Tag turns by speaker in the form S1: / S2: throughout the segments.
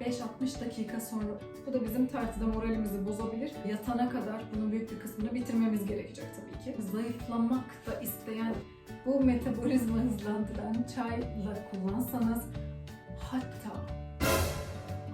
S1: 45-60 dakika sonra. Bu da bizim tartıda moralimizi bozabilir. Yatana kadar bunun büyük bir kısmını bitirmemiz gerekecek tabii ki. Zayıflamak da isteyen bu metabolizma hızlandıran çayla kullansanız hatta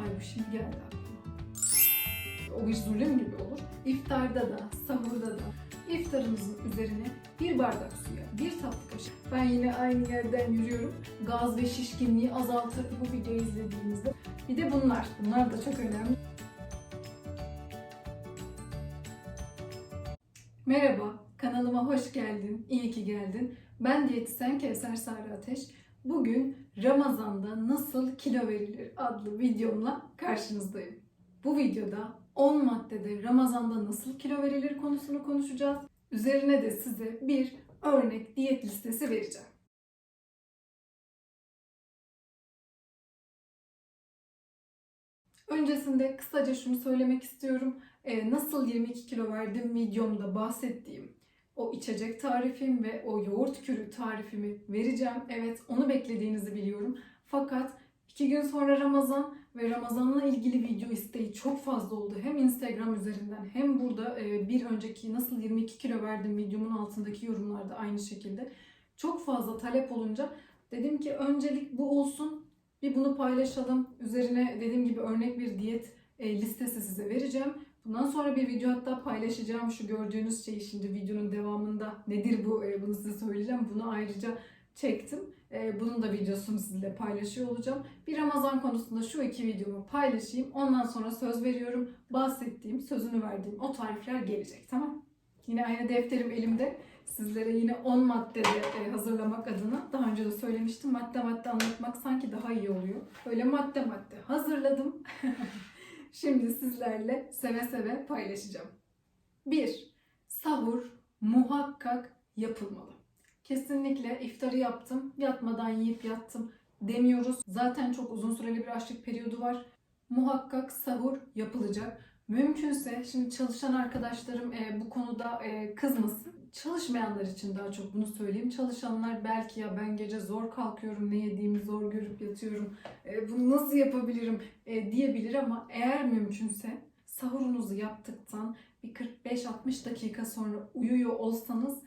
S1: ay bu şimdi geldi aklıma. O bir zulüm gibi olur. İftarda da, sahurda da iftarınızın üzerine bir bardak suya, bir tatlı kaşık. Ben yine aynı yerden yürüyorum. Gaz ve şişkinliği azaltır bu videoyu izlediğinizde. Bir de bunlar. Bunlar da çok önemli. Merhaba, kanalıma hoş geldin. İyi ki geldin. Ben diyetisyen Kevser Sarı Ateş. Bugün Ramazan'da nasıl kilo verilir adlı videomla karşınızdayım. Bu videoda 10 maddede Ramazan'da nasıl kilo verilir konusunu konuşacağız. Üzerine de size bir örnek diyet listesi vereceğim. Öncesinde kısaca şunu söylemek istiyorum. Ee, nasıl 22 kilo verdim videomda bahsettiğim o içecek tarifim ve o yoğurt kürü tarifimi vereceğim. Evet onu beklediğinizi biliyorum. Fakat iki gün sonra Ramazan ve Ramazan'la ilgili video isteği çok fazla oldu. Hem Instagram üzerinden hem burada e, bir önceki nasıl 22 kilo verdim videomun altındaki yorumlarda aynı şekilde. Çok fazla talep olunca dedim ki öncelik bu olsun. Bir bunu paylaşalım. Üzerine dediğim gibi örnek bir diyet e, listesi size vereceğim. Bundan sonra bir video hatta paylaşacağım şu gördüğünüz şeyi şimdi videonun devamında nedir bu e, bunu size söyleyeceğim. Bunu ayrıca çektim. E, bunun da videosunu sizinle paylaşıyor olacağım. Bir Ramazan konusunda şu iki videomu paylaşayım. Ondan sonra söz veriyorum. Bahsettiğim, sözünü verdiğim o tarifler gelecek. Tamam? Yine aynı defterim elimde. Sizlere yine 10 maddede e, hazırlamak adına daha önce de söylemiştim. Madde madde anlatmak sanki daha iyi oluyor. Böyle madde madde hazırladım. Şimdi sizlerle seve seve paylaşacağım. 1. Sahur muhakkak yapılmalı. Kesinlikle iftarı yaptım, yatmadan yiyip yattım demiyoruz. Zaten çok uzun süreli bir açlık periyodu var. Muhakkak sahur yapılacak. Mümkünse şimdi çalışan arkadaşlarım e, bu konuda e, kızmasın. Çalışmayanlar için daha çok bunu söyleyeyim. Çalışanlar belki ya ben gece zor kalkıyorum, ne yediğimi zor görüp yatıyorum, e, bunu nasıl yapabilirim e, diyebilir ama eğer mümkünse sahurunuzu yaptıktan bir 45-60 dakika sonra uyuyor olsanız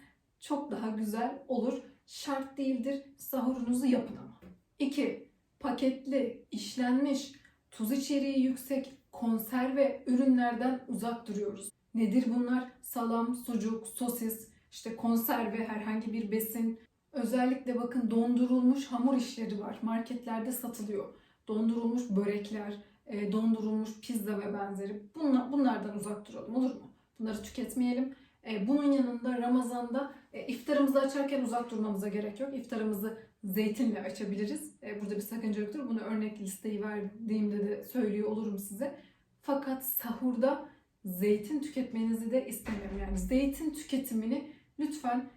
S1: çok daha güzel olur. Şart değildir. Sahurunuzu yapın ama. 2. Paketli, işlenmiş, tuz içeriği yüksek, konserve ürünlerden uzak duruyoruz. Nedir bunlar? Salam, sucuk, sosis, işte konserve, herhangi bir besin. Özellikle bakın dondurulmuş hamur işleri var. Marketlerde satılıyor. Dondurulmuş börekler, e, dondurulmuş pizza ve benzeri. Bunlar, bunlardan uzak duralım olur mu? Bunları tüketmeyelim. E, Bunun yanında Ramazan'da e, iftarımızı açarken uzak durmamıza gerek yok. İftarımızı zeytinle açabiliriz. E, Burada bir sakınca yoktur. Bunu örnek listeyi verdiğimde de söylüyor olurum size. Fakat sahurda zeytin tüketmenizi de istemiyorum. Yani zeytin tüketimini lütfen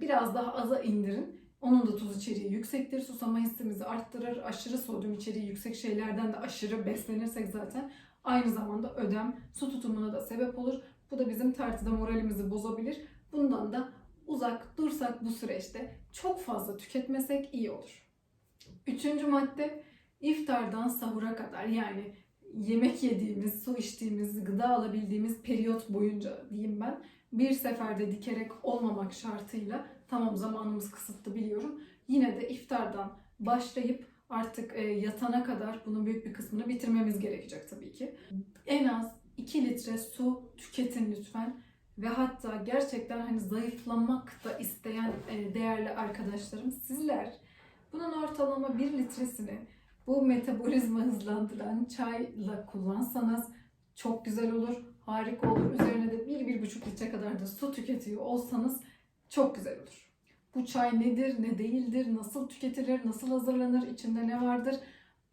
S1: biraz daha aza indirin. Onun da tuz içeriği yüksektir. Susama hissimizi arttırır. Aşırı sodyum içeriği yüksek şeylerden de aşırı beslenirsek zaten aynı zamanda ödem, su tutumuna da sebep olur. Bu da bizim tartıda moralimizi bozabilir. Bundan da uzak dursak bu süreçte çok fazla tüketmesek iyi olur. Üçüncü madde iftardan sahura kadar yani yemek yediğimiz, su içtiğimiz, gıda alabildiğimiz periyot boyunca diyeyim ben bir seferde dikerek olmamak şartıyla tamam zamanımız kısıtlı biliyorum. Yine de iftardan başlayıp artık e, yatana kadar bunun büyük bir kısmını bitirmemiz gerekecek tabii ki. En az 2 litre su tüketin lütfen. Ve hatta gerçekten hani zayıflamak da isteyen e, değerli arkadaşlarım sizler bunun ortalama 1 litresini bu metabolizma hızlandıran çayla kullansanız çok güzel olur, harika olur. Üzerine de 1-1,5 litre kadar da su tüketiyor olsanız çok güzel olur. Bu çay nedir, ne değildir, nasıl tüketilir, nasıl hazırlanır, içinde ne vardır?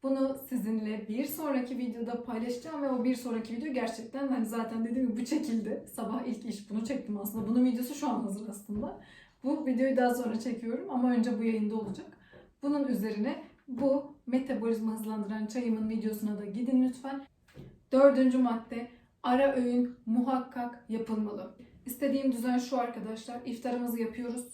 S1: Bunu sizinle bir sonraki videoda paylaşacağım ve o bir sonraki video gerçekten hani zaten dediğim gibi bu çekildi. Sabah ilk iş bunu çektim aslında. Bunun videosu şu an hazır aslında. Bu videoyu daha sonra çekiyorum ama önce bu yayında olacak. Bunun üzerine bu metabolizma hızlandıran çayımın videosuna da gidin lütfen. Dördüncü madde ara öğün muhakkak yapılmalı. İstediğim düzen şu arkadaşlar. İftarımızı yapıyoruz.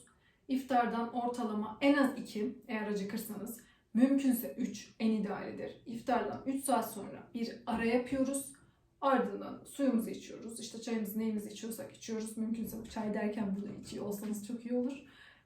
S1: İftardan ortalama en az 2 eğer acıkırsanız Mümkünse 3 en idealidir. İftardan 3 saat sonra bir ara yapıyoruz. Ardından suyumuzu içiyoruz. İşte çayımızı neyimizi içiyorsak içiyoruz. Mümkünse bu çay derken bunu içiyor olsanız çok iyi olur.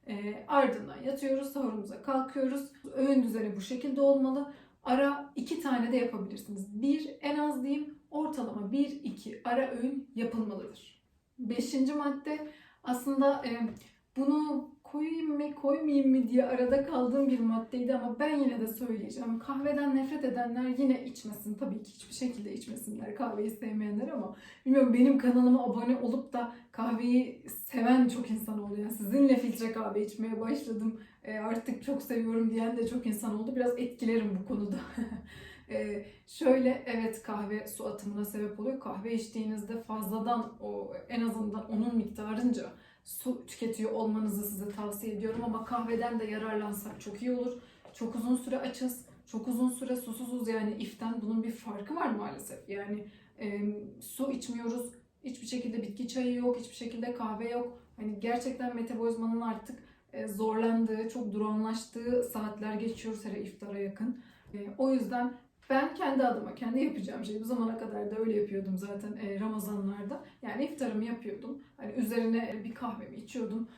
S1: Ee, ardından yatıyoruz, sahurumuza kalkıyoruz. Öğün düzeni bu şekilde olmalı. Ara iki tane de yapabilirsiniz. Bir en az diyeyim ortalama 1-2 ara öğün yapılmalıdır. Beşinci madde aslında e, bunu koyayım mı koymayayım mı diye arada kaldığım bir maddeydi ama ben yine de söyleyeceğim. Kahveden nefret edenler yine içmesin. Tabii ki hiçbir şekilde içmesinler kahveyi sevmeyenler ama bilmiyorum benim kanalıma abone olup da kahveyi seven çok insan oldu. Yani sizinle filtre kahve içmeye başladım. E, artık çok seviyorum diyen de çok insan oldu. Biraz etkilerim bu konuda. e, şöyle evet kahve su atımına sebep oluyor. Kahve içtiğinizde fazladan o en azından onun miktarınca su tüketiyor olmanızı size tavsiye ediyorum ama kahveden de yararlansak çok iyi olur. Çok uzun süre açız, çok uzun süre susuzuz yani iften bunun bir farkı var maalesef. Yani e, su içmiyoruz, hiçbir şekilde bitki çayı yok, hiçbir şekilde kahve yok. Hani gerçekten metabolizmanın artık e, zorlandığı, çok duranlaştığı saatler geçiyoruz hele iftara yakın. E, o yüzden ben kendi adıma, kendi yapacağım şey bu zamana kadar da öyle yapıyordum zaten e, Ramazanlarda. Yani iftarımı yapıyordum. Hani üzerine bir kahvemi içiyordum.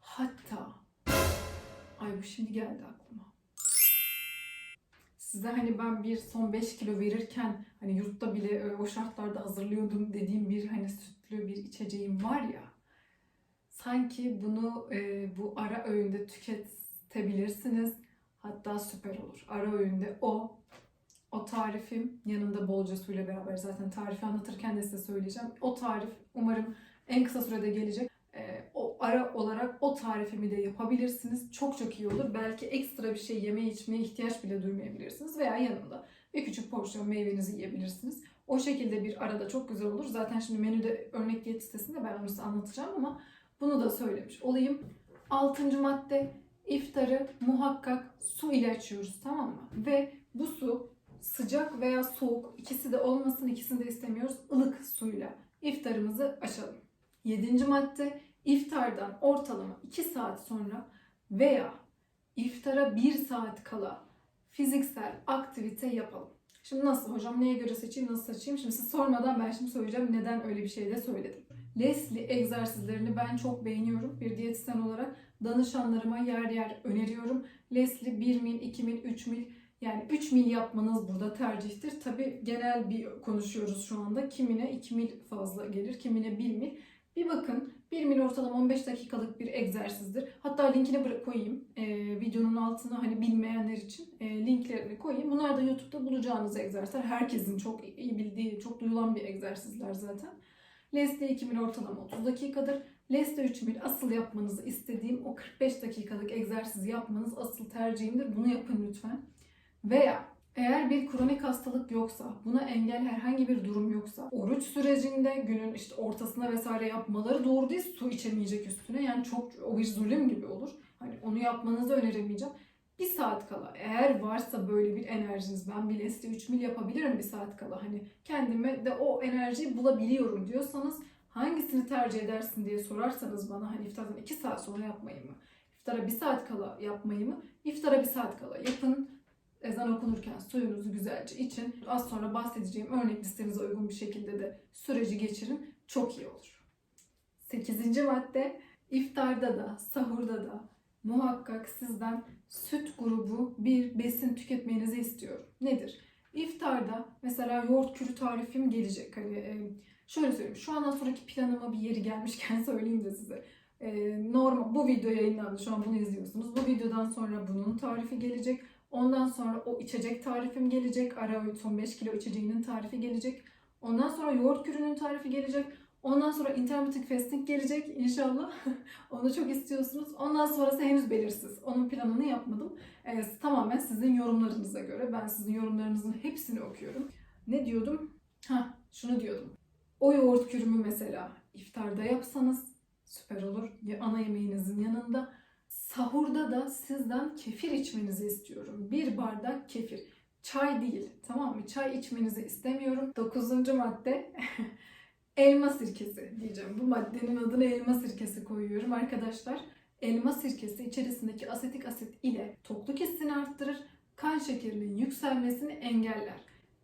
S1: Hatta ay bu şimdi geldi aklıma. Size hani ben bir son 5 kilo verirken hani yurtta bile e, o şartlarda hazırlıyordum dediğim bir hani sütlü bir içeceğim var ya. Sanki bunu e, bu ara öğünde tüketebilirsiniz. Hatta süper olur. Ara öğünde o o tarifim yanında bolca suyla beraber zaten tarifi anlatırken de size söyleyeceğim. O tarif umarım en kısa sürede gelecek. Ee, o ara olarak o tarifimi de yapabilirsiniz. Çok çok iyi olur. Belki ekstra bir şey yemeye içmeye ihtiyaç bile duymayabilirsiniz. Veya yanında bir küçük porsiyon meyvenizi yiyebilirsiniz. O şekilde bir arada çok güzel olur. Zaten şimdi menüde örnek diyet listesinde ben onu size anlatacağım ama bunu da söylemiş olayım. Altıncı madde iftarı muhakkak su ile açıyoruz tamam mı? Ve bu su sıcak veya soğuk ikisi de olmasın ikisini de istemiyoruz. ılık suyla iftarımızı açalım. Yedinci madde iftardan ortalama 2 saat sonra veya iftara 1 saat kala fiziksel aktivite yapalım. Şimdi nasıl hocam neye göre seçeyim nasıl seçeyim? Şimdi siz sormadan ben şimdi söyleyeceğim neden öyle bir şey de söyledim. Leslie egzersizlerini ben çok beğeniyorum. Bir diyetisyen olarak danışanlarıma yer yer öneriyorum. Leslie 1 mil, 2 mil, 3 mil yani 3 mil yapmanız burada tercihtir. Tabi genel bir konuşuyoruz şu anda. Kimine 2 mil fazla gelir, kimine 1 mil. Bir bakın 1 mil ortalama 15 dakikalık bir egzersizdir. Hatta linkini koyayım ee, videonun altına hani bilmeyenler için e, linklerini koyayım. Bunlar da YouTube'da bulacağınız egzersizler. Herkesin çok iyi bildiği, çok duyulan bir egzersizler zaten. Leslie 2 mil ortalama 30 dakikadır. Leslie 3 mil asıl yapmanızı istediğim o 45 dakikalık egzersiz yapmanız asıl tercihimdir. Bunu yapın lütfen. Veya eğer bir kronik hastalık yoksa, buna engel herhangi bir durum yoksa, oruç sürecinde günün işte ortasına vesaire yapmaları doğru değil, su içemeyecek üstüne. Yani çok o bir zulüm gibi olur. Hani onu yapmanızı öneremeyeceğim. Bir saat kala eğer varsa böyle bir enerjiniz ben bir leste 3 mil yapabilirim bir saat kala hani kendime de o enerjiyi bulabiliyorum diyorsanız hangisini tercih edersin diye sorarsanız bana hani iftardan 2 saat sonra yapmayı mı? İftara bir saat kala yapmayı mı? İftara bir saat kala yapın ezan okunurken suyunuzu güzelce için. Az sonra bahsedeceğim örnek listenize uygun bir şekilde de süreci geçirin. Çok iyi olur. Sekizinci madde iftarda da sahurda da muhakkak sizden süt grubu bir besin tüketmenizi istiyorum. Nedir? İftarda mesela yoğurt kürü tarifim gelecek. Hani e, şöyle söyleyeyim. Şu andan sonraki planıma bir yeri gelmişken söyleyeyim de size. E, normal bu video yayınlandı. Şu an bunu izliyorsunuz. Bu videodan sonra bunun tarifi gelecek. Ondan sonra o içecek tarifim gelecek. Ara son 5 kilo içeceğinin tarifi gelecek. Ondan sonra yoğurt kürünün tarifi gelecek. Ondan sonra intermittent fasting gelecek inşallah. Onu çok istiyorsunuz. Ondan sonrası henüz belirsiz. Onun planını yapmadım. Ee, tamamen sizin yorumlarınıza göre. Ben sizin yorumlarınızın hepsini okuyorum. Ne diyordum? Ha, şunu diyordum. O yoğurt kürümü mesela iftarda yapsanız süper olur. Ya ana yemeğinizin yanında Sahurda da sizden kefir içmenizi istiyorum. Bir bardak kefir. Çay değil tamam mı? Çay içmenizi istemiyorum. Dokuzuncu madde elma sirkesi diyeceğim. Bu maddenin adını elma sirkesi koyuyorum arkadaşlar. Elma sirkesi içerisindeki asetik asit ile tokluk hissini arttırır. kan şekerinin yükselmesini engeller.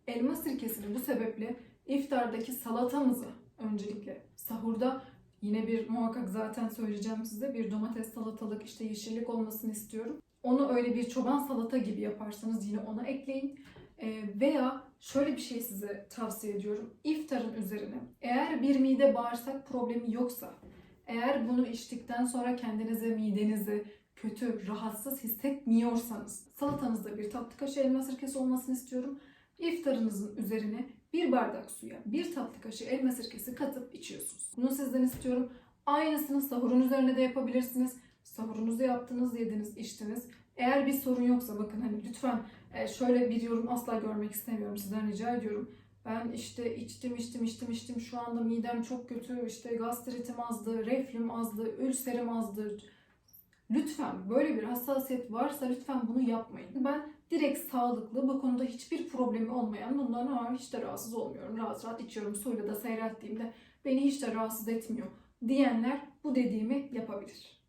S1: Elma sirkesini bu sebeple iftardaki salatamızı öncelikle sahurda yine bir muhakkak zaten söyleyeceğim size bir domates salatalık işte yeşillik olmasını istiyorum. Onu öyle bir çoban salata gibi yaparsanız yine ona ekleyin. Ee, veya şöyle bir şey size tavsiye ediyorum. İftarın üzerine eğer bir mide bağırsak problemi yoksa eğer bunu içtikten sonra kendinize midenizi kötü, rahatsız hissetmiyorsanız salatanızda bir tatlı kaşığı elma sirkesi olmasını istiyorum. İftarınızın üzerine bir bardak suya bir tatlı kaşığı elma sirkesi katıp içiyorsunuz. Bunu sizden istiyorum. Aynısını sahurun üzerine de yapabilirsiniz. Sahurunuzu yaptınız, yediniz, içtiniz. Eğer bir sorun yoksa bakın hani lütfen e, şöyle bir yorum asla görmek istemiyorum. Sizden rica ediyorum. Ben işte içtim içtim içtim içtim şu anda midem çok kötü işte gastritim azdı, reflüm azdı, ülserim azdı. Lütfen böyle bir hassasiyet varsa lütfen bunu yapmayın. Ben direkt sağlıklı bu konuda hiçbir problemi olmayan bundan Aa, hiç de rahatsız olmuyorum. Rahat rahat içiyorum suyla da seyrettiğimde beni hiç de rahatsız etmiyor diyenler bu dediğimi yapabilir.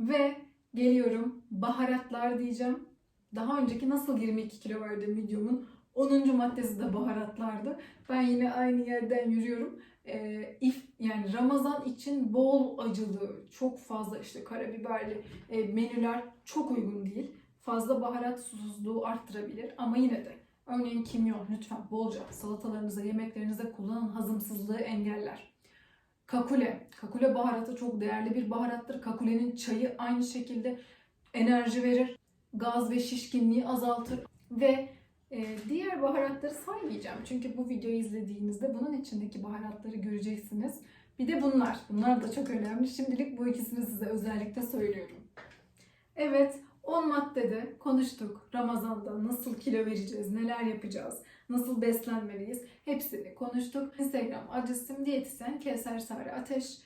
S1: Ve geliyorum baharatlar diyeceğim. Daha önceki nasıl 22 kilo verdiğim videomun 10. maddesi de baharatlardı. Ben yine aynı yerden yürüyorum. Ee, if yani Ramazan için bol acılı, çok fazla işte karabiberli e, menüler çok uygun değil. Fazla baharat susuzluğu arttırabilir ama yine de örneğin kimyon lütfen bolca salatalarınıza, yemeklerinize kullanın hazımsızlığı engeller. Kakule. Kakule baharatı çok değerli bir baharattır. Kakulenin çayı aynı şekilde enerji verir. Gaz ve şişkinliği azaltır. Ve e, diğer baharatları saymayacağım. Çünkü bu videoyu izlediğinizde bunun içindeki baharatları göreceksiniz. Bir de bunlar. Bunlar da çok önemli. Şimdilik bu ikisini size özellikle söylüyorum. Evet, 10 maddede konuştuk. Ramazan'da nasıl kilo vereceğiz, neler yapacağız, nasıl beslenmeliyiz hepsini konuştuk. Instagram adresim diyetisyen Kevser Sare Ateş.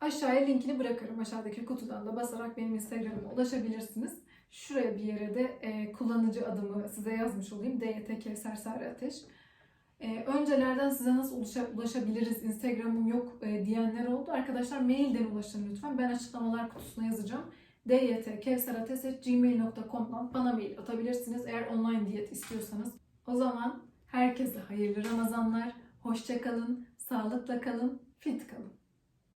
S1: Aşağıya linkini bırakırım. Aşağıdaki kutudan da basarak benim Instagram'ıma ulaşabilirsiniz. Şuraya bir yere de e, kullanıcı adımı size yazmış olayım. DYT Kevser Sare Ateş. E, öncelerden size nasıl ulaşa- ulaşabiliriz, Instagram'ım yok e, diyenler oldu. Arkadaşlar mailden ulaşın lütfen. Ben açıklamalar kutusuna yazacağım dytkevserates.gmail.com'dan bana mail atabilirsiniz eğer online diyet istiyorsanız. O zaman herkese hayırlı Ramazanlar, hoşça kalın, sağlıkla kalın, fit kalın.